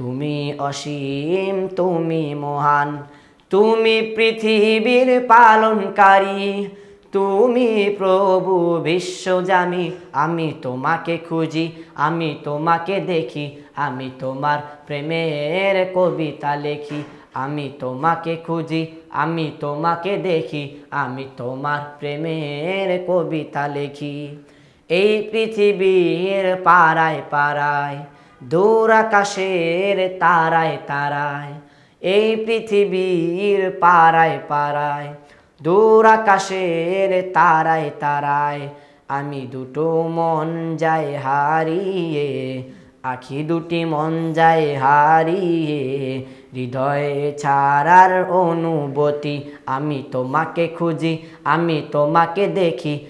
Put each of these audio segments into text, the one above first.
তুমি অসীম, তুমি মহান, তুমি পৃথিবীর পালনকারী, তুমি প্রভু বিশ্বজামি আমি তোমাকে খুঁজি, আমি তোমাকে দেখি, আমি তোমার প্রেমের কবিতা লেখি, আমি তোমাকে খুঁজি, আমি তোমাকে দেখি, আমি তোমার প্রেমের কবিতা লেখি। এই পৃথিবীর পাড়ায় পাড়ায় দূর আকাশের তারায় তারায়, এই পৃথিবীর পাড়ায় পাড়ায়, দূর আকাশের তারায় তারায়, আমি দুটো মন যাই হারিয়ে, আখি দুটি মন যায় হারিয়ে, হৃদয়ে ছাড়ার অনুভূতি আমি তোমাকে খুঁজি, আমি তোমাকে দেখি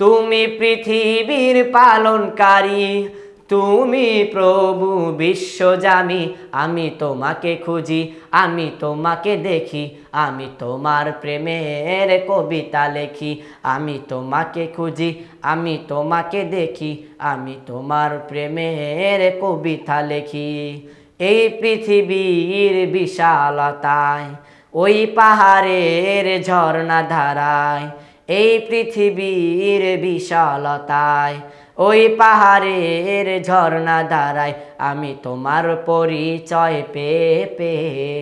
তুমি পৃথিবীর পালনকারী, তুমি প্রভু বিশ্বজামি আমি তোমাকে খুঁজি, আমি তোমাকে দেখি, আমি তোমার প্রেমের কবিতা লেখি। আমি তোমাকে খুঁজি, আমি তোমাকে দেখি, আমি তোমার প্রেমের কবিতা লেখি। এই পৃথিবীর বিশালতায়, ওই পাহাড়ের ঝর্ণা ধারায় এই পৃথিবীর বিশালতায় ওই পাহাড়ের ঝর্ণা দ্বারায় আমি তোমার পরিচয় পে পেয়ে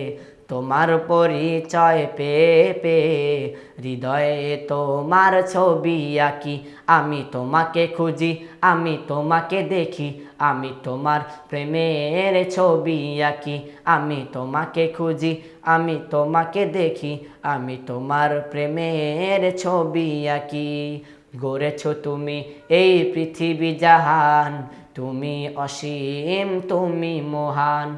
তোমার পরিচয় পেয়ে পেয়ে হৃদয়ে তোমার ছবি আঁকি। আমি তোমাকে খুঁজি, আমি তোমাকে দেখি। আমি তোমার প্রেমের ছবি আঁকি। আমি তোমাকে খুঁজি, আমি তোমাকে দেখি। আমি তোমার প্রেমের ছবি আঁকি। গড়েছ তুমি এই পৃথিবী জাহান। তুমি অসীম, তুমি মহান।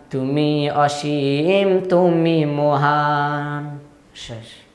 তুমি অসীম তুমি মহান। শেষ।